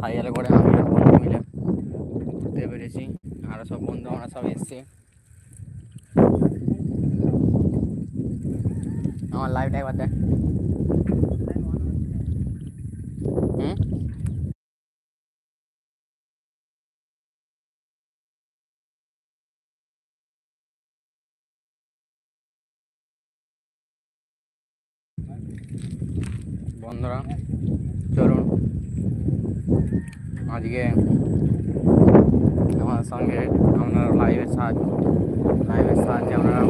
সাইকেলে করে আমি বন্ধু মিলে ঘুরতে পেরেছি আরও সব বন্ধু আমরা সব এসছি। আমার লাইভটা একবার দেখ। হুম বন্ধুরা চলুন আজকে আমার সঙ্গে আপনারা লাইভের সাহায্য লাইভের সাহায্যে আপনারা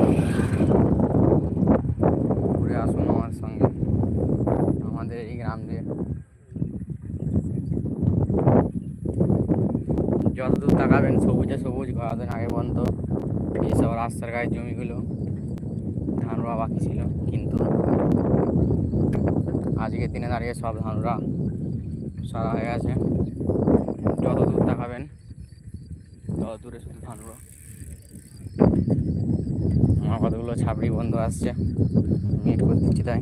ঘুরে আসুন আমার সঙ্গে, আমাদের এই গ্রাম। দিয়ে যতদূর তাকাবেন, সবুজে সবুজ ঘোরাদের আগে পর্যন্ত। এইসব রাস্তার গায়ে জমিগুলো ধান রোয়া বাকি ছিল, কিন্তু আজকের দিনে দাঁড়িয়ে সব ধানরা সারা হয়ে গেছে। যত দূর তাকাবেন তত দূরে শুধু ধানরা আমার কতগুলো ছাবড়ি বন্ধু আসছে। মিট করে দিচ্ছি তাই।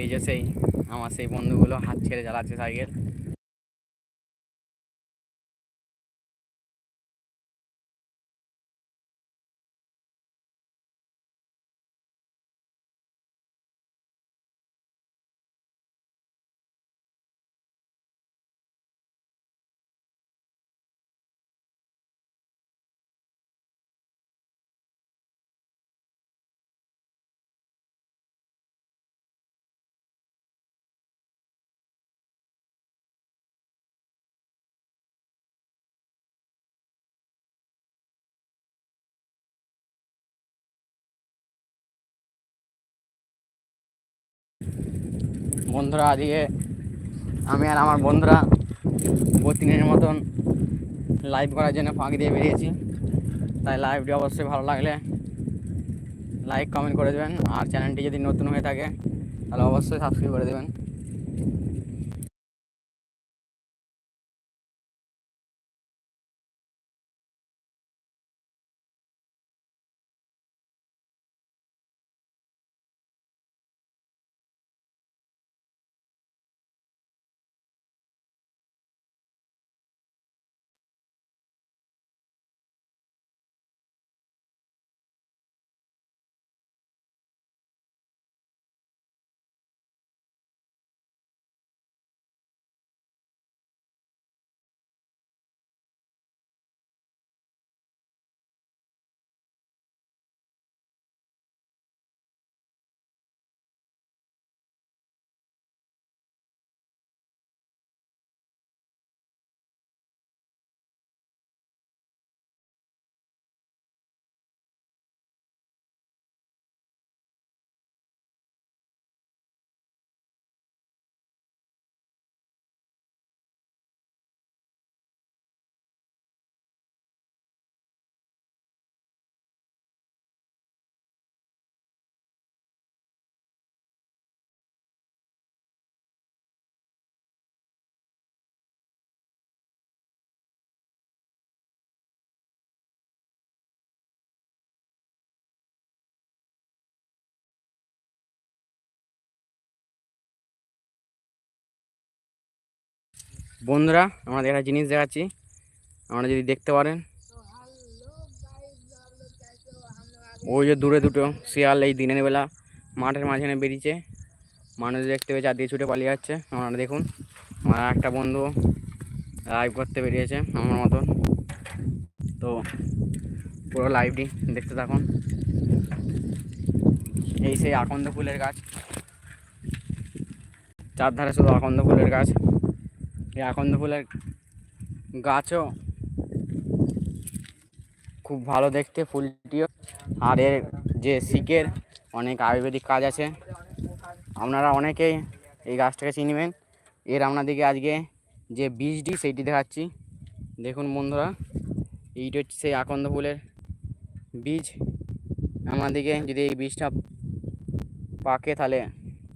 এই যে সেই, আমার সেই বন্ধুগুলো হাত ছেড়ে চালাচ্ছে সাইকেল। বন্ধুরা আজকে আমি আর আমার বন্ধুরা প্রতিদিনের মতন লাইভ করার জন্য ফাঁক দিয়ে বেরিয়েছি। তাই লাইভটি অবশ্যই ভালো লাগলে লাইক কমেন্ট করে দেবেন। আর চ্যানেলটি যদি নতুন হয়ে থাকে, তাহলে অবশ্যই সাবস্ক্রাইব করে দেবেন। বন্ধুরা আমাদের একটা জিনিস দেখাচ্ছি। আমরা যদি দেখতে পারেন। ওই যে দূরে দুটো শিয়াল এই দিনের বেলা মাঠের মাঝখানে বেরিয়েছে। মানুষ দেখতে পেয়ে চারদিকে ছুটে পালিয়ে যাচ্ছে। আপনারা দেখুন আমার একটা বন্ধু লাইভ করতে বেরিয়েছে আমার মতন। তো পুরো লাইভটি দেখতে থাকুন। এই সেই আকন্দ ফুলের গাছ। চারধারে শুধু আকন্দ ফুলের গাছ। এই আকন্দ ফুলের গাছও খুব ভালো দেখতে ফুলটিও। আর এর যে শিকের অনেক আয়ুর্বেদিক কাজ আছে। আপনারা অনেকেই এই গাছটাকে চিনবেন। এর আপনাদেরকে আজকে যে বীজটি সেইটি দেখাচ্ছি। দেখুন বন্ধুরা, এইটা হচ্ছে সেই আকন্দ ফুলের বীজ। আমাদেরকে যদি এই বীজটা পাকে তাহলে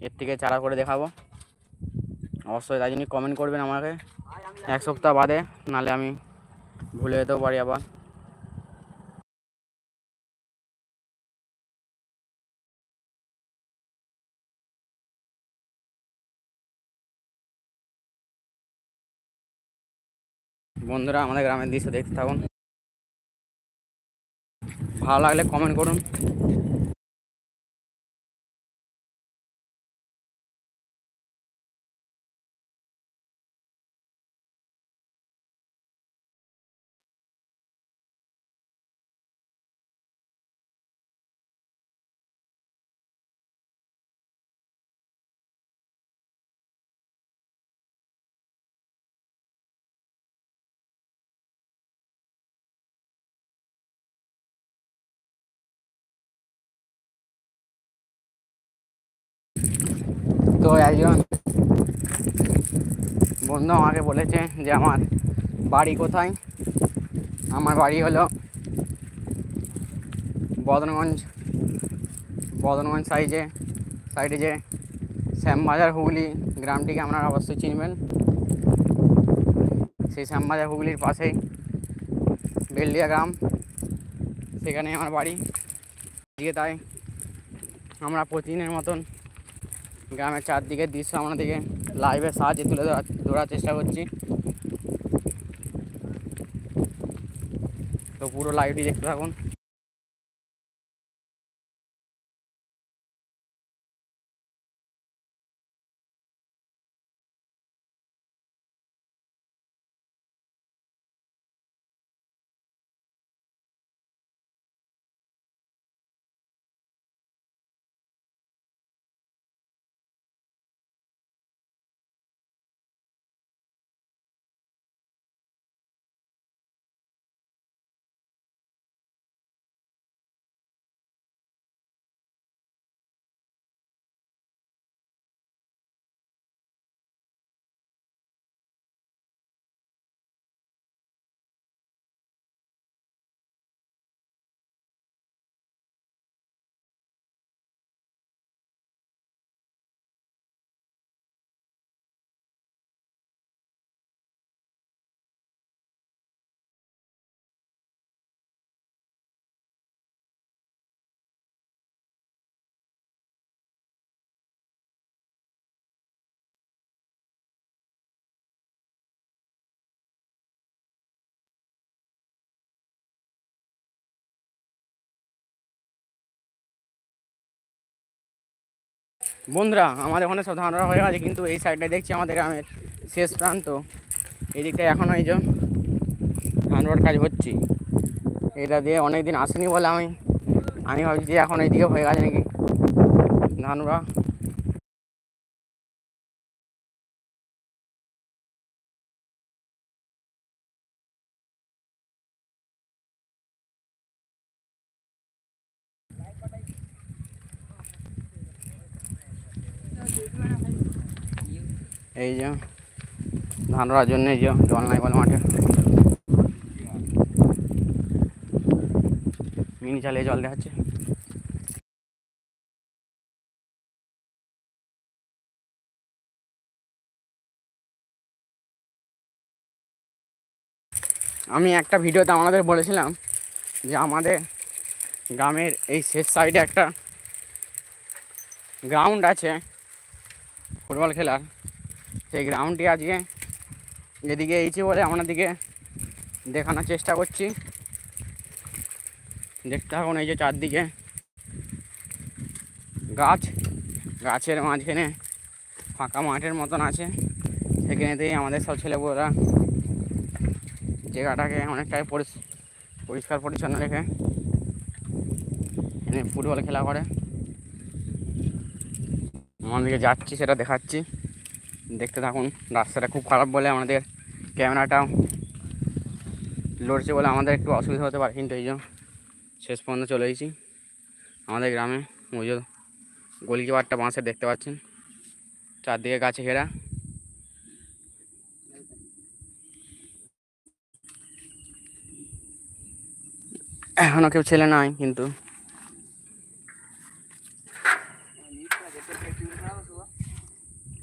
এর থেকে চারা করে দেখাবো। অবশ্যই তাই জন্য কমেন্ট করবেন আমাকে। এক সপ্তাহ বাদে, নালে আমি ভুলে যেতেও পারি আবার। বন্ধুরা, আমাদের গ্রামের দৃশ্য দেখতে থাকুন। ভালো লাগলে কমেন্ট করুন। তো একজন বন্ধু আমাকে বলেছে যে আমার বাড়ি কোথায়? আমার বাড়ি হলো বদনগঞ্জ বদনগঞ্জ সাইডে সাইডে যে শ্যামবাজার হুগলি গ্রামটিকে আপনারা অবশ্যই চিনবেন। সেই শ্যামবাজার হুগলির পাশেই বেলডিয়া গ্রাম সেখানে আমার বাড়ি। দিয়ে তাই আমরা প্রতিদিনের মতন গ্রামের চারদিকের দৃশ্য আপনাদেরকে লাইভের সাহায্যে তুলে ধরার ধরার চেষ্টা করছি। তো পুরো লাইভটি দেখতে থাকুন। বন্ধুরা, আমাদের ওখানে সব ধানরা হয়ে গেছে, কিন্তু এই সাইডটা দেখছি আমাদের গ্রামের শেষ প্রান্ত। এই এখন এই যে ধান রোড কাজ হচ্ছে। এটা দিয়ে অনেক দিন আসেনি বলে আমি আমি ভাবছি যে এখন এইদিকে হয়ে গেছে নাকি ধানরা এই যে, ধান রোয়ার জন্য এই যে, জল নাই বলে মাঠে। মিনি চালিয়ে জল দেখাচ্ছে। আমি একটা ভিডিওতে আমাদের বলেছিলাম যে আমাদের গ্রামের এই শেষ সাইডে একটা গ্রাউন্ড আছে ফুটবল খেলার। সেই গ্রাউন্ডটি আজকে এদিকে এইছে বলে আপনাদেরকে দেখানোর চেষ্টা করছি। দেখতে থাকুন এই যে চারদিকে গাছ, গাছের মাঝখানে ফাঁকা মাঠের মতন আছে। সেখানেতেই আমাদের সব ছেলেপুলেরা জায়গাটাকে অনেকটাই পরিষ্কার পরিচ্ছন্ন রেখে ফুটবল খেলা করে। আমাদেরকে যাচ্ছি, সেটা দেখাচ্ছি। দেখতে থাকুন। রাস্তাটা খুব খারাপ বলে আমাদের ক্যামেরাটাও লড়ছে বলে আমাদের একটু অসুবিধা হতে পারে, কিন্তু এই জন্য শেষ পর্যন্ত চলে এসেছি। আমাদের গ্রামে ওই যে গোলকিপারটা বাঁশের দেখতে পাচ্ছেন। চারদিকে গাছে ঘেরা। এখনও কেউ ছেলে নাই, কিন্তু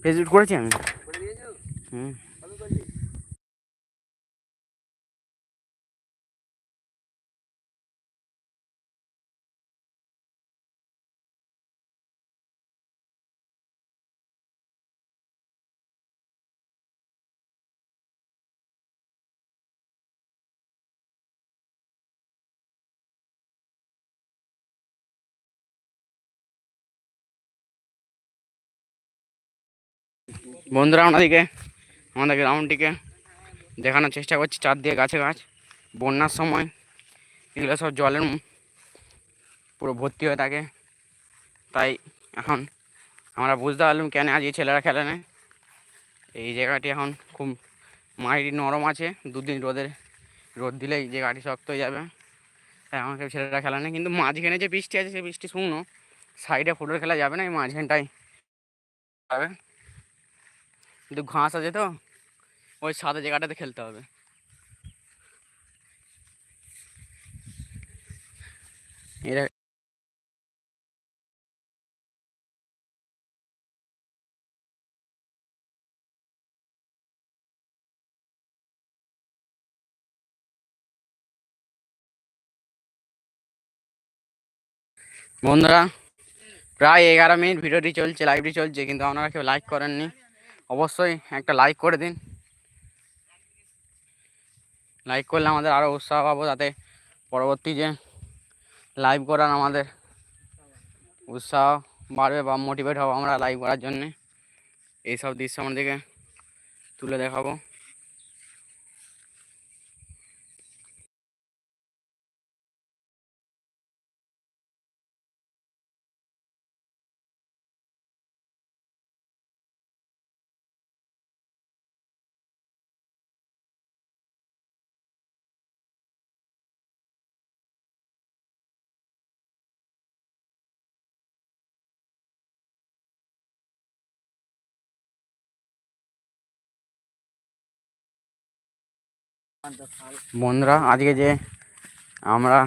ফেসবুক করেছি আমি। হুম। বন্ধুরা আমাদেরকে আমাদের গ্রাউন্ডটিকে দেখানোর চেষ্টা করছি চার দিয়ে গাছে গাছ, বন্যার সময়, এগুলো সব জলের পুরো ভর্তি হয়ে থাকে। তাই এখন আমরা বুঝতে পারলাম কেন আজ এই ছেলেরা খেলে না। এই জায়গাটি এখন খুব মাটি নরম আছে, দুদিন রোদের, রোদ দিলেই জায়গাটি শক্ত হয়ে যাবে। তাই আমাকে ছেলেরা খেলা নেই কিন্তু মাঝখানে যে বৃষ্টি আছে, সেই বৃষ্টি শুকনো, সাইডে ফুটবল খেলা যাবে না, এই মাঝখানটাই যাবে। কিন্তু ঘাস আছে তো, ওই সাদা জায়গাটাতে খেলতে হবে। এরা বন্ধুরা, প্রায় এগারো মিনিট ভিডিওটি চলছে লাইভটি চলছে, কিন্তু আপনারা কেউ লাইক করেননি। অবশ্যই একটা লাইক করে দিন। লাইক করলে আমাদের আরও উৎসাহ পাবো যাতে পরবর্তী যে লাইভ করার আমাদের উৎসাহ বাড়বে বা মোটিভেট হব আমরা লাইভ করার জন্যে। এইসব দৃশ্য আমাদেরকে তুলে দেখাবো। বন্ধুরা, আজকে যে আমরা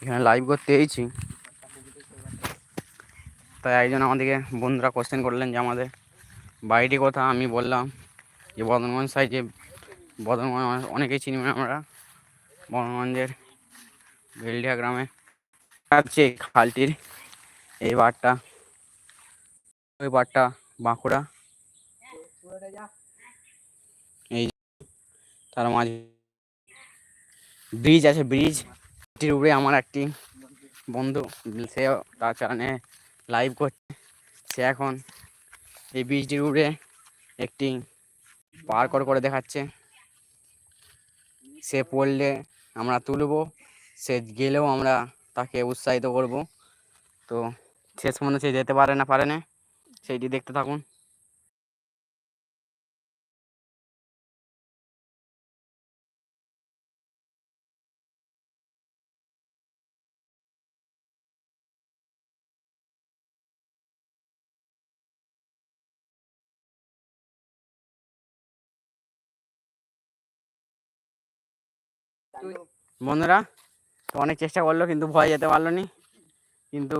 এখানে লাইভ করতে এসেছি, তাই একজন আমাদেরকে বন্ধুরা কোশ্চেন করলেন যে আমাদের বাড়িটি কথা আমি বললাম যে বদনগঞ্জ সাইডে বদনগঞ্জ অনেকেই চিনি আমরা বদনগঞ্জের বেলডিয়া গ্রামে আছে খালটির, এই বারটা ওই বারটা বাঁকুড়া। তার মাঝে ব্রিজ আছে, ব্রিজ। এটির উপরে আমার একটি বন্ধু, সে তার চ্যানেলে লাইভ করছে। সে এখন এই ব্রিজটির উপরে একটি পার করে দেখাচ্ছে। সে পড়লে আমরা তুলবো, সে গেলেও আমরা তাকে উৎসাহিত করব। তো শেষ পর্যন্ত সে যেতে পারে না পারে না। সেইটি দেখতে থাকুন। বন্ধুরা, অনেক চেষ্টা করল, কিন্তু ভয় যেতে পারল নি। কিন্তু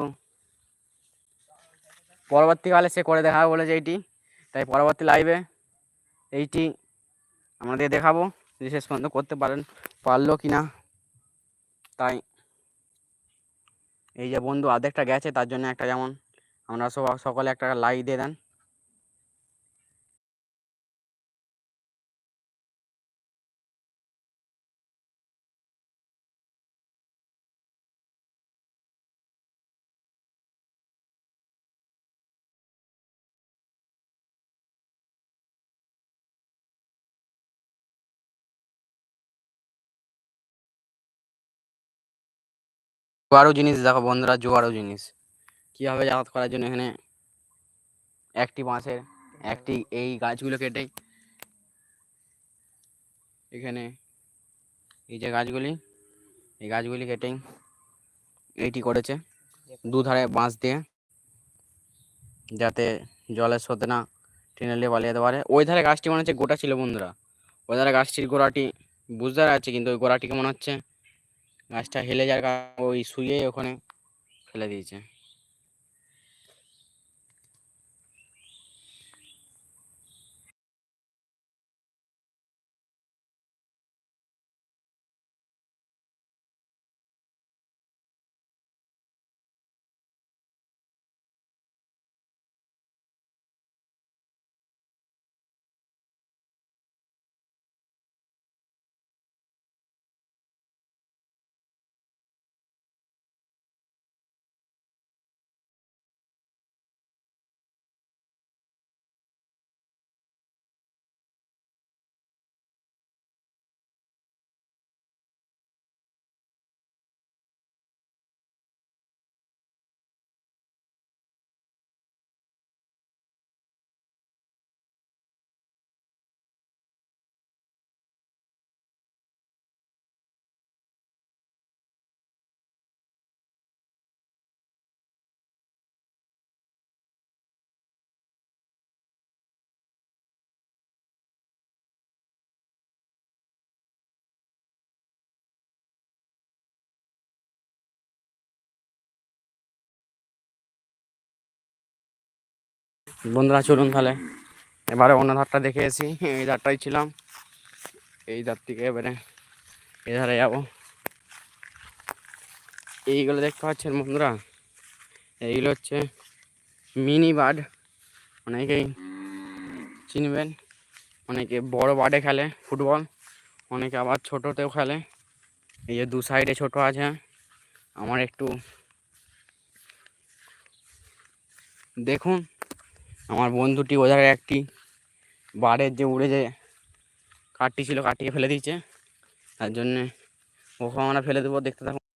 পরবর্তীকালে সে করে দেখাবে বলেছে এইটি। তাই পরবর্তী লাইভে এইটি আমাদের দেখাবো, যে শেষ পর্যন্ত করতে পারেন, পারল কি না। তাই এই যে বন্ধু আধেকটা গেছে, তার জন্য একটা যেমন, আমরা সব, সকলে একটা লাইক দিয়ে দেন। জোয়ারও জিনিস, দেখো বন্ধুরা, জোয়ারও জিনিস। কীভাবে যাতায়াত করার জন্য এখানে একটি বাঁশের, একটি এই গাছগুলো কেটে এখানে এই যে গাছগুলি, এই গাছগুলি কেটেই এইটি করেছে। দুধারে বাঁশ দিয়ে যাতে জলের স্রোতে না টেনে নিয়ে পালিয়ে যেতে পারে। ওই ধারে গাছটি মনে হচ্ছে গোটা ছিল বন্ধুরা। ওই ধারে গাছটির গোড়াটি বুঝতে পারছি কিন্তু ওই গোড়াটিকে মনে হচ্ছে গাছটা হেলে কারণে ওই শুয়ে ওখানে ফেলে দিয়েছে। বন্ধুরা, চলুন তাহলে। এবারে অন্য ধারটা দেখে এসি। এই ধারটাই ছিলাম। এই ধার থেকে এবারে এই ধারে যাব। এইগুলো দেখতে পাচ্ছেন বন্ধুরা? এইগুলো হচ্ছে মিনি বার্ড। অনেকেই চিনবেন, অনেকে বড় বার্ডে খেলে ফুটবল, অনেকে আবার ছোটোতেও খেলে। এই যে দু সাইডে ছোট আছে। আমার একটু দেখুন। আমার বন্ধুটি ওধারে একটি বারের যে উড়ে যে কাঠটি ছিল, কাটিয়ে ফেলে দিয়েছে। তার জন্যে ওখানে আমরা ফেলে দেবো, দেখতে থাকুন।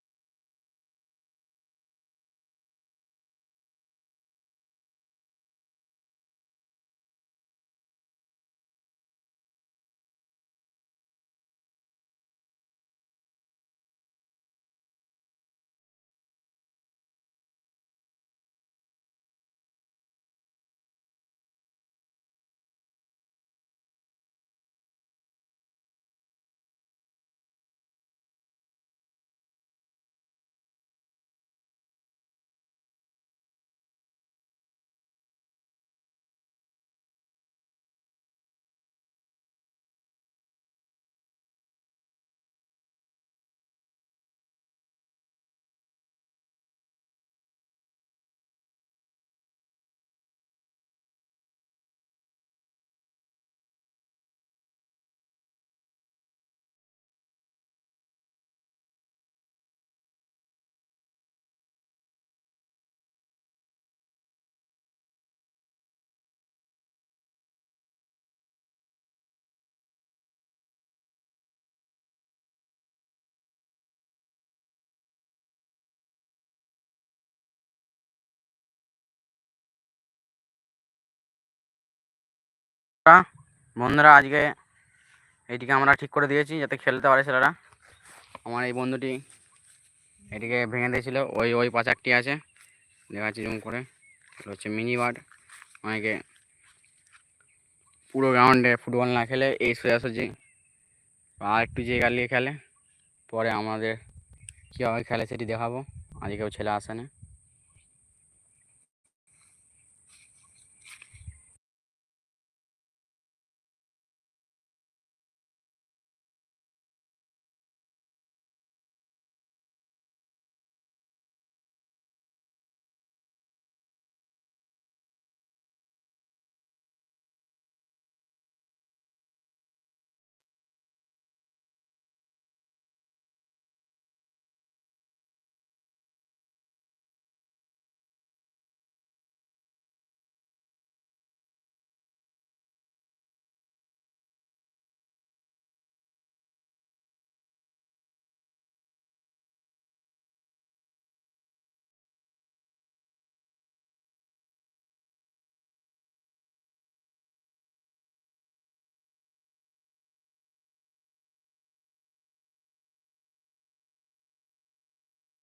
বন্ধুরা আজকে এটিকে আমরা ঠিক করে দিয়েছি যাতে খেলতে পারে ছেলেরা। আমার এই বন্ধুটি এটিকে ভেঙে দিয়েছিল। ওই ওই পাচারটি আছে। দেখাচ্ছি জুম করে। হচ্ছে মিনি বার্ড অনেকে পুরো গ্রাউন্ডে ফুটবল না খেলে, এই সোজাসুজি আর একটু জায়গা নিয়ে খেলে। পরে আমাদের কীভাবে খেলে সেটি দেখাবো। আজকেও ছেলে আসে না